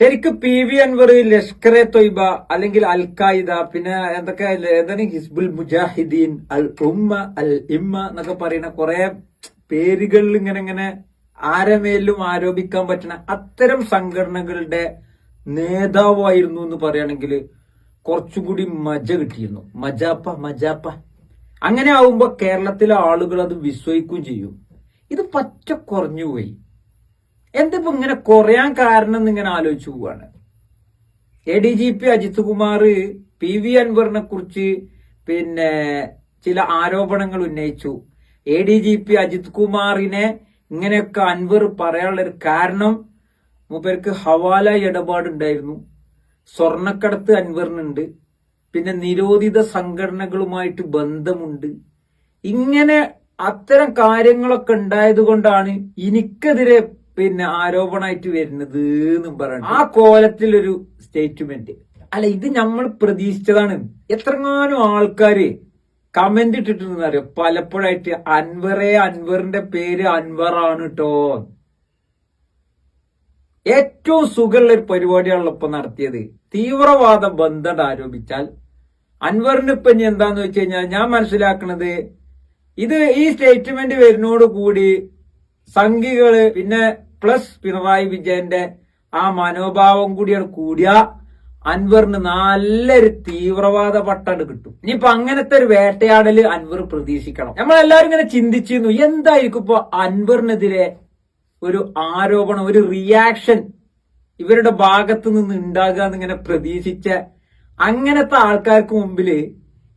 ശരിക്കും P V Anvar Lashkar e Taiba അല്ലെങ്കിൽ al ഖായിദ പിന്നെ എന്തൊക്കെ ഏതാണ് ഹിസ്ബുൽ മുജാഹിദീൻ അൽ ഉമ്മ അൽ ഇമ്മ എന്നൊക്കെ പറയുന്ന കുറെ പേരുകളിൽ ഇങ്ങനെ ഇങ്ങനെ ആരമേലും ആരോപിക്കാൻ പറ്റുന്ന അത്തരം സംഘടനകളുടെ നേതാവായിരുന്നു എന്ന് പറയുകയാണെങ്കിൽ കുറച്ചും കൂടി മജ കിട്ടിയിരുന്നു. മജാപ്പ മജാപ്പ. അങ്ങനെ ആവുമ്പോ കേരളത്തിലെ ആളുകൾ അത് വിശ്വസിക്കുകയും ചെയ്യും. ഇത് പറ്റ കുറഞ്ഞുപോയി എന്തിപ്പോ ഇങ്ങനെ കുറയാൻ കാരണം എന്ന് ഇങ്ങനെ ആലോചിച്ചു പോവാണ്. A D G P Ajith Kumar P V അൻവറിനെ കുറിച്ച് പിന്നെ ചില ആരോപണങ്ങൾ ഉന്നയിച്ചു. A D G P Ajith കുമാറിനെ ഇങ്ങനെയൊക്കെ അൻവർ പറയാനുള്ള ഒരു കാരണം മൂപ്പേർക്ക് ഹവാല ഇടപാടുണ്ടായിരുന്നു. സ്വർണക്കടത്ത് അൻവറിനുണ്ട്. പിന്നെ നിരോധിത സംഘടനകളുമായിട്ട് ബന്ധമുണ്ട്. ഇങ്ങനെ അത്തരം കാര്യങ്ങളൊക്കെ ഉണ്ടായത് കൊണ്ടാണ് എനിക്കെതിരെ പിന്നെ ആരോപണമായിട്ട് വരുന്നത് എന്നും പറഞ്ഞു ആ കോലത്തിലൊരു സ്റ്റേറ്റ്മെന്റ്. അല്ല ഇത് നമ്മൾ പ്രതീക്ഷിച്ചതാണ്. എത്രങ്ങാനും ആൾക്കാര് കമന്റ് ഇട്ടിട്ടുണ്ടെന്ന് അറിയാം? പലപ്പോഴായിട്ട് അൻവറെ അൻവറിന്റെ പേര് അൻവറാണ് കേട്ടോ ഏറ്റവും സുഖമുള്ള ഒരു പരിപാടിയാണല്ലോ ഇപ്പൊ നടത്തിയത്. തീവ്രവാദ ബന്ധം ആരോപിച്ചാൽ അൻവറിന് ഇപ്പൊ ഇനി എന്താന്ന് വെച്ച് കഴിഞ്ഞാൽ ഞാൻ മനസ്സിലാക്കുന്നത് ഇത് ഈ സ്റ്റേറ്റ്മെന്റ് വരുന്നോട് കൂടി സംഘികൾ പിന്നെ പ്ലസ് പിണറായി വിജയന്റെ ആ മനോഭാവം കൂടിയാണ് കൂടിയ അൻവറിന് നല്ലൊരു തീവ്രവാദ പട്ടാണ് കിട്ടും. ഇനിയിപ്പൊ അങ്ങനത്തെ ഒരു വേട്ടയാടൽ അൻവർ പ്രതീക്ഷിക്കണം. നമ്മളെല്ലാരും ഇങ്ങനെ ചിന്തിച്ചിരുന്നു എന്തായിരിക്കും ഇപ്പൊ അൻവറിനെതിരെ ഒരു ആരോപണം ഒരു റിയാക്ഷൻ ഇവരുടെ ഭാഗത്ത് നിന്ന് ഉണ്ടാകുക എന്നിങ്ങനെ പ്രതീക്ഷിച്ച അങ്ങനത്തെ ആൾക്കാർക്ക് മുമ്പിൽ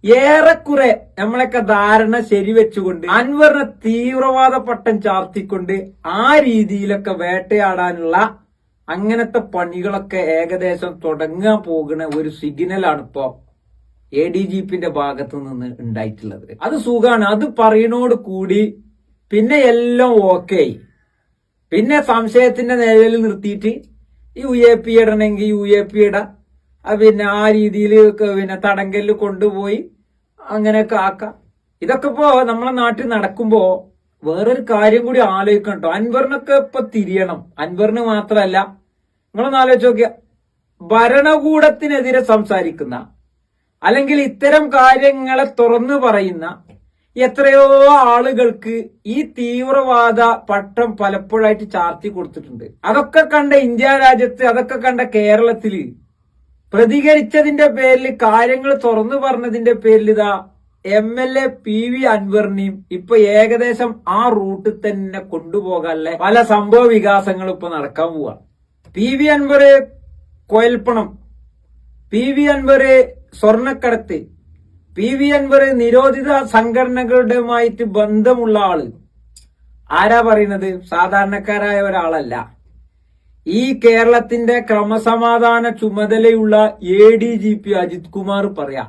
ഏറെക്കുറെ നമ്മളൊക്കെ ധാരണ ശരിവെച്ചുകൊണ്ട് അൻവറിനെ തീവ്രവാദ പട്ടം ചാർത്തിക്കൊണ്ട് ആ രീതിയിലൊക്കെ വേട്ടയാടാനുള്ള അങ്ങനത്തെ പണികളൊക്കെ ഏകദേശം തുടങ്ങാൻ പോകുന്ന ഒരു സിഗ്നലാണ് ഇപ്പോ എ ഡി ജി പിന്റെ ഭാഗത്തു നിന്ന് ഉണ്ടായിട്ടുള്ളത്. അത് സുഖാണ്. അത് പറയണോട് കൂടി പിന്നെ എല്ലാം ഓക്കെ പിന്നെ സംശയത്തിന്റെ നിഴലിൽ നിർത്തിയിട്ട് യു എ പി ഇടണമെങ്കിൽ യു എ പി ഇട. പിന്നെ ആ രീതിയിൽ പിന്നെ തടങ്കലിൽ കൊണ്ടുപോയി അങ്ങനെയൊക്കെ ആക്കാം. ഇതൊക്കെ ഇപ്പോ നമ്മളെ നാട്ടിൽ നടക്കുമ്പോ വേറൊരു കാര്യം കൂടി ആലോചിക്കണം കേട്ടോ അൻവറിനൊക്കെ ഇപ്പൊ തിരിയണം. അൻവറിന് മാത്രമല്ല നിങ്ങളൊന്ന് ആലോചിച്ച് നോക്കിയ ഭരണകൂടത്തിനെതിരെ സംസാരിക്കുന്ന അല്ലെങ്കിൽ ഇത്തരം കാര്യങ്ങളെ തുറന്നു പറയുന്ന എത്രയോ ആളുകൾക്ക് ഈ തീവ്രവാദ പട്ടം പലപ്പോഴായിട്ട് ചാർത്തി കൊടുത്തിട്ടുണ്ട്. അതൊക്കെ കണ്ട ഇന്ത്യ രാജ്യത്ത് അതൊക്കെ കണ്ട കേരളത്തിൽ പ്രതികരിച്ചതിന്റെ പേരിൽ കാര്യങ്ങൾ തുറന്നു പറഞ്ഞതിന്റെ പേരിൽ ഇതാ M L A P V അൻവറിനെയും ഇപ്പൊ ഏകദേശം ആ റൂട്ടിൽ തന്നെ കൊണ്ടുപോകാനുള്ള പല സംഭവ വികാസങ്ങളും ഇപ്പൊ നടക്കാൻ പോവാ. പി വി അൻവർ കൊയൽപ്പണം. പി വി അൻവർ സ്വർണക്കടത്ത് പി വി അൻവർ നിരോധിത സംഘടനകളുടെയുമായിട്ട് ബന്ധമുള്ള ആൾ. ആരാ പറയുന്നത്? സാധാരണക്കാരായ ഒരാളല്ല. ഈ കേരളത്തിന്റെ ക്രമസമാധാന ചുമതലയുള്ള A D G P Ajith Kumar പറയാ.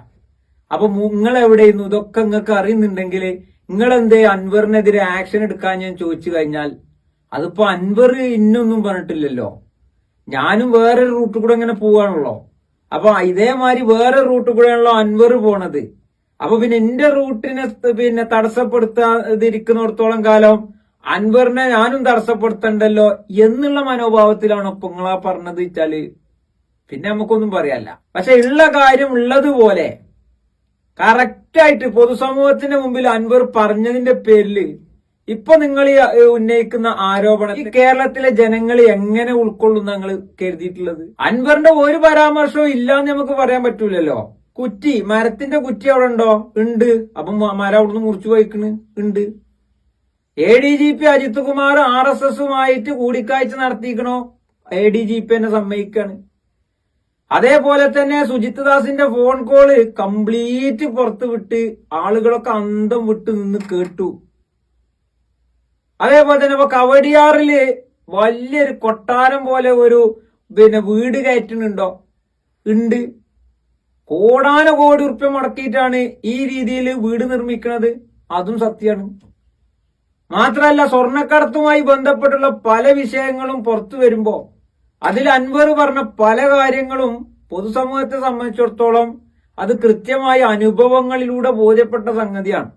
അപ്പൊ നിങ്ങൾ എവിടെയിരുന്നു ഇതൊക്കെ നിങ്ങൾക്ക് അറിയുന്നുണ്ടെങ്കിൽ നിങ്ങൾ എന്തേ അൻവറിനെതിരെ ആക്ഷൻ എടുക്കാൻ ഞാൻ ചോദിച്ചു കഴിഞ്ഞാൽ അതിപ്പോ അൻവർ ഇന്നൊന്നും പറഞ്ഞിട്ടില്ലല്ലോ. ഞാനും വേറെ റൂട്ട് കൂടെ ഇങ്ങനെ പോവാണല്ലോ. അപ്പൊ ഇതേമാതിരി വേറെ റൂട്ട് കൂടെയാണല്ലോ അൻവർ പോണത്. അപ്പൊ പിന്നെ എന്റെ റൂട്ടിനെ പിന്നെ തടസ്സപ്പെടുത്താതിരിക്കുന്നിടത്തോളം കാലം അൻവറിനെ ഞാനും തടസ്സപ്പെടുത്തണ്ടല്ലോ എന്നുള്ള മനോഭാവത്തിലാണ് പൊങ്ങളാ പറഞ്ഞത് വെച്ചാൽ പിന്നെ നമുക്കൊന്നും പറയാല്ല പക്ഷെ ഉള്ള കാര്യം ഉള്ളതുപോലെ കറക്റ്റായിട്ട് പൊതുസമൂഹത്തിന്റെ മുമ്പിൽ അൻവർ പറഞ്ഞതിന്റെ പേരിൽ ഇപ്പൊ നിങ്ങൾ ഈ ഉന്നയിക്കുന്ന ആരോപണം ഈ കേരളത്തിലെ ജനങ്ങൾ എങ്ങനെ ഉൾക്കൊള്ളുന്ന നിങ്ങൾ കരുതിയിട്ടുള്ളത്? അൻവറിന്റെ ഒരു പരാമർശവും ഇല്ലാന്ന് നമുക്ക് പറയാൻ പറ്റൂലല്ലോ. കുറ്റി മരത്തിന്റെ കുറ്റി അവിടെ ഉണ്ടോ? ഉണ്ട്. അപ്പം മരം അവിടുന്ന് മുറിച്ചു പോയിക്കണ്. ഉണ്ട്. A D G P Ajith Kumar R S എസുമായിട്ട് കൂടിക്കാഴ്ച നടത്തിക്കണോ എ ഡി ജി പി എന്നെ സമ്മതിക്കാണ്. അതേപോലെ തന്നെ സുജിത് ദാസിന്റെ ഫോൺ കോൾ കംപ്ലീറ്റ് പുറത്ത് വിട്ട് ആളുകളൊക്കെ അന്തം വിട്ട് നിന്ന് കേട്ടു. അതേപോലെ തന്നെ ഇപ്പൊ കവടിയാറിൽ വലിയൊരു കൊട്ടാരം പോലെ ഒരു പിന്നെ വീട് കയറ്റുന്നുണ്ടോ? ഉണ്ട്. കോടാന കോടി ഉറുപ്പ്യ മുടക്കിയിട്ടാണ് ഈ രീതിയിൽ വീട് നിർമ്മിക്കുന്നത് അതും സത്യമാണ്. മാത്രമല്ല സ്വർണക്കടത്തുമായി ബന്ധപ്പെട്ടുള്ള പല വിഷയങ്ങളും പുറത്തു വരുമ്പോൾ അതിൽ അൻവർ പറഞ്ഞ പല കാര്യങ്ങളും പൊതുസമൂഹത്തെ സംബന്ധിച്ചിടത്തോളം അത് കൃത്യമായ അനുഭവങ്ങളിലൂടെ ബോധ്യപ്പെട്ട സംഗതിയാണ്.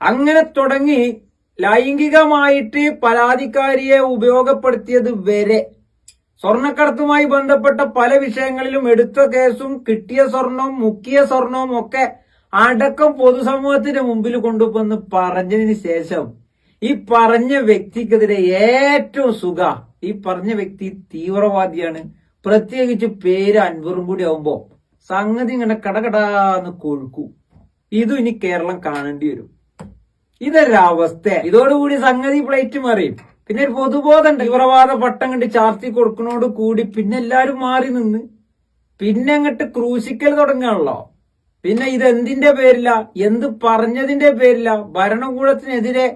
അങ്ങനെ തുടങ്ങി ലൈംഗികമായിട്ട് പരാതിക്കാരിയെ ഉപയോഗപ്പെടുത്തിയത് വരെ സ്വർണക്കടത്തുമായി ബന്ധപ്പെട്ട പല വിഷയങ്ങളിലും എടുത്ത കേസും കിട്ടിയ സ്വർണവും മുക്കിയ സ്വർണവും ഒക്കെ അടക്കം പൊതുസമൂഹത്തിന്റെ മുമ്പിൽ കൊണ്ടുവന്ന് പറഞ്ഞതിന് ശേഷം ഈ പറഞ്ഞ വ്യക്തിക്കെതിരെ ഏറ്റവും സുഖ ഈ പറഞ്ഞ വ്യക്തി തീവ്രവാദിയാണ്. പ്രത്യേകിച്ച് പേര് അൻവറും കൂടി ആവുമ്പോ സംഗതി ഇങ്ങനെ കടകടാന്ന് കൊഴുക്കൂ. ഇതും ഇനി കേരളം കാണേണ്ടി വരും. ഇതൊരവസ്ഥ. ഇതോടുകൂടി സംഗതി പ്ലേറ്റ് മാറിയും പിന്നെ ഒരു പൊതുബോധം തീവ്രവാദ പട്ടം കണ്ട് ചാർത്തി കൊടുക്കുന്നോട് കൂടി പിന്നെ എല്ലാരും മാറി നിന്ന്. പിന്നെ അങ്ങോട്ട് ക്രൂശിക്കൽ തുടങ്ങാണല്ലോ. പിന്നെ ഇത് എന്തിന്റെ പേരില? എന്ത് പറഞ്ഞതിന്റെ പേരില? ഭരണകൂടത്തിനെതിരെ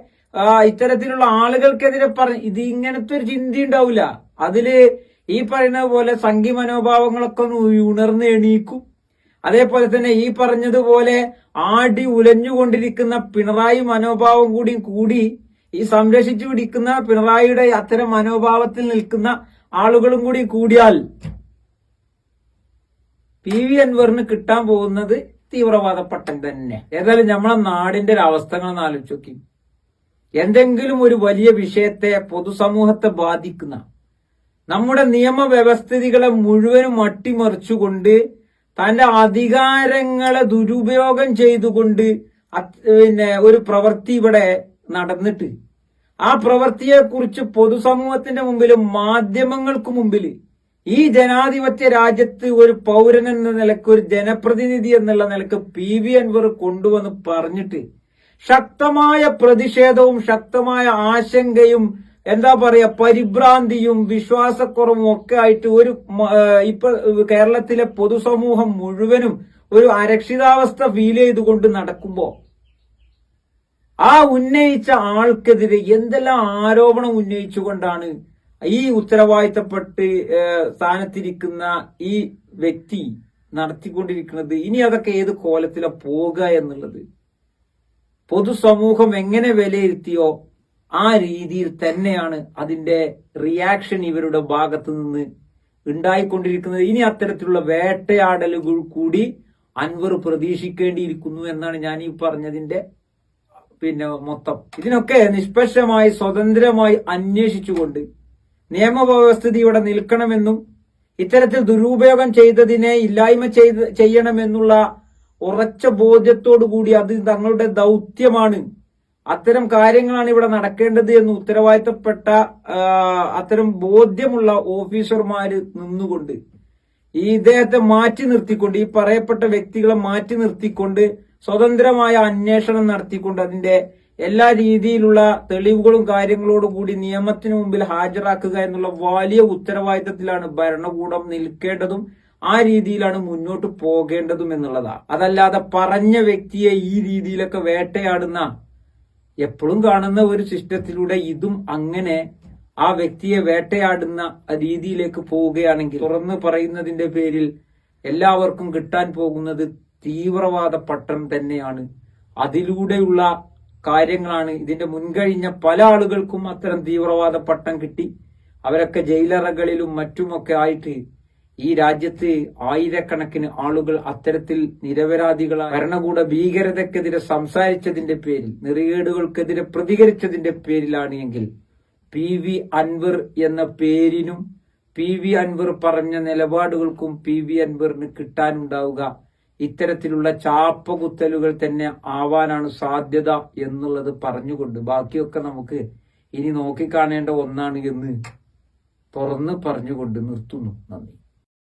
ഇത്തരത്തിലുള്ള ആളുകൾക്കെതിരെ പറഞ്ഞ ഇത് ഇങ്ങനത്തെ ഒരു ചിന്ത ഉണ്ടാവില്ല അതിൽ ഈ പറയുന്ന പോലെ സംഘി മനോഭാവങ്ങളൊക്കെ ഒന്ന് ഉണർന്ന് എണീക്കും. അതേപോലെ തന്നെ ഈ പറഞ്ഞതുപോലെ ആടി ഉലഞ്ഞുകൊണ്ടിരിക്കുന്ന പിണറായി മനോഭാവം കൂടി കൂടി ഈ സംരക്ഷിച്ചു പിടിക്കുന്ന പിണറായിയുടെ അത്തരം മനോഭാവത്തിൽ നിൽക്കുന്ന ആളുകളും കൂടി കൂടിയാൽ പി വി അൻവറിന് കിട്ടാൻ പോകുന്നത് തീവ്രവാദ പട്ടം തന്നെ. ഏതായാലും നമ്മളെ നാടിന്റെ ഒരു അവസ്ഥകളൊന്ന് ആലോചിച്ച് നോക്കി. എന്തെങ്കിലും ഒരു വലിയ വിഷയത്തെ പൊതുസമൂഹത്തെ ബാധിക്കുന്ന നമ്മുടെ നിയമവ്യവസ്ഥിതികളെ മുഴുവനും അട്ടിമറിച്ചുകൊണ്ട് തന്റെ അധികാരങ്ങളെ ദുരുപയോഗം ചെയ്തുകൊണ്ട് പിന്നെ ഒരു പ്രവൃത്തി ഇവിടെ നടന്നിട്ട് ആ പ്രവൃത്തിയെ കുറിച്ച് പൊതുസമൂഹത്തിന്റെ മുമ്പിലും മാധ്യമങ്ങൾക്ക് മുമ്പിൽ ഈ ജനാധിപത്യ രാജ്യത്ത് ഒരു പൗരൻ എന്ന നിലയ്ക്ക് ഒരു ജനപ്രതിനിധി എന്നുള്ള നിലയ്ക്ക് പി വി അൻവർ കൊണ്ടുവന്ന് പറഞ്ഞിട്ട് ശക്തമായ പ്രതിഷേധവും ശക്തമായ ആശങ്കയും എന്താ പറയാ പരിഭ്രാന്തിയും വിശ്വാസക്കുറവും ഒക്കെ ആയിട്ട് ഒരു ഇപ്പൊ കേരളത്തിലെ പൊതുസമൂഹം മുഴുവനും ഒരു അരക്ഷിതാവസ്ഥ ഫീൽ ചെയ്തുകൊണ്ട് നടക്കുമ്പോ ആ ഉന്നയിച്ച ആൾക്കെതിരെ എന്തെല്ലാം ആരോപണം ഉന്നയിച്ചുകൊണ്ടാണ് ഈ ഉത്തരവാദിത്തപ്പെട്ട് സ്ഥാനത്തിരിക്കുന്ന ഈ വ്യക്തി നടത്തിക്കൊണ്ടിരിക്കുന്നത്? ഇനി അതൊക്കെ ഏത് കോലത്തിലാ പോകുക എന്നുള്ളത്. പൊതുസമൂഹം എങ്ങനെ വിലയിരുത്തിയോ ആ രീതിയിൽ തന്നെയാണ് അതിന്റെ റിയാക്ഷൻ ഇവരുടെ ഭാഗത്ത് നിന്ന് ഉണ്ടായിക്കൊണ്ടിരിക്കുന്നത്. ഇനി അത്തരത്തിലുള്ള വേട്ടയാടലുകൾ കൂടി അൻവർ പ്രതീക്ഷിക്കേണ്ടിയിരിക്കുന്നു എന്നാണ് ഞാൻ ഈ പറഞ്ഞതിന്റെ പിന്നെ മൊത്തം. ഇതിനൊക്കെ നിഷ്പക്ഷമായി സ്വതന്ത്രമായി അന്വേഷിച്ചുകൊണ്ട് നിയമവ്യവസ്ഥിതി ഇവിടെ നിൽക്കണമെന്നും ഇത്തരത്തിൽ ദുരുപയോഗം ചെയ്തതിനെ ഇല്ലായ്മ ചെയ്ത് ചെയ്യണമെന്നുള്ള ഉറച്ച ബോധ്യത്തോടു കൂടി അത് തങ്ങളുടെ ദൗത്യമാണ്. അത്തരം കാര്യങ്ങളാണ് ഇവിടെ നടക്കേണ്ടത് എന്ന് ഉത്തരവാദിത്തപ്പെട്ട അത്തരം ബോധ്യമുള്ള ഓഫീസർമാര് നിന്നുകൊണ്ട് ഈ ഇദ്ദേഹത്തെ മാറ്റി നിർത്തിക്കൊണ്ട് ഈ പറയപ്പെട്ട വ്യക്തികളെ മാറ്റി നിർത്തിക്കൊണ്ട് സ്വതന്ത്രമായ അന്വേഷണം നടത്തിക്കൊണ്ട് അതിന്റെ എല്ലാ രീതിയിലുള്ള തെളിവുകളും കാര്യങ്ങളോടും കൂടി നിയമത്തിന് മുമ്പിൽ ഹാജരാക്കുക എന്നുള്ള വലിയ ഉത്തരവാദിത്തത്തിലാണ് ഭരണകൂടം നിൽക്കേണ്ടതും ആ രീതിയിലാണ് മുന്നോട്ട് പോകേണ്ടതും എന്നുള്ളതാ. അതല്ലാതെ പറഞ്ഞ വ്യക്തിയെ ഈ രീതിയിലൊക്കെ വേട്ടയാടുന്ന എപ്പോഴും കാണുന്ന ഒരു സിസ്റ്റത്തിലൂടെ ഇതും അങ്ങനെ ആ വ്യക്തിയെ വേട്ടയാടുന്ന രീതിയിലേക്ക് പോവുകയാണെങ്കിൽ തുറന്നു പറയുന്നതിന്റെ പേരിൽ എല്ലാവർക്കും കിട്ടാൻ പോകുന്നത് തീവ്രവാദ പട്ടം തന്നെയാണ്. അതിലൂടെയുള്ള കാര്യങ്ങളാണ് ഇതിന്റെ മുൻകഴിഞ്ഞ പല ആളുകൾക്കും അത്തരം തീവ്രവാദ പട്ടം കിട്ടി. അവരൊക്കെ ജയിലറകളിലും മറ്റുമൊക്കെ ആയിട്ട് ഈ രാജ്യത്ത് ആയിരക്കണക്കിന് ആളുകൾ അത്തരത്തിൽ നിരപരാധികളായ ഭരണകൂട ഭീകരതക്കെതിരെ സംസാരിച്ചതിന്റെ പേരിൽ നിറയേടുകൾക്കെതിരെ പ്രതികരിച്ചതിന്റെ പേരിലാണ് എങ്കിൽ പി വി അൻവർ എന്ന പേരിനും പി വി അൻവർ പറഞ്ഞ നിലപാടുകൾക്കും പി വി അൻവറിന് കിട്ടാനുണ്ടാവുക. ഇത്തരത്തിലുള്ള ചാപ്പകുത്തലുകൾ തന്നെ ആവാനാണ് സാധ്യത എന്നുള്ളത് പറഞ്ഞുകൊണ്ട് ബാക്കിയൊക്കെ നമുക്ക് ഇനി നോക്കിക്കാണേണ്ട ഒന്നാണ് എന്ന് തുറന്ന് പറഞ്ഞുകൊണ്ട് നിർത്തുന്നു. നന്ദി.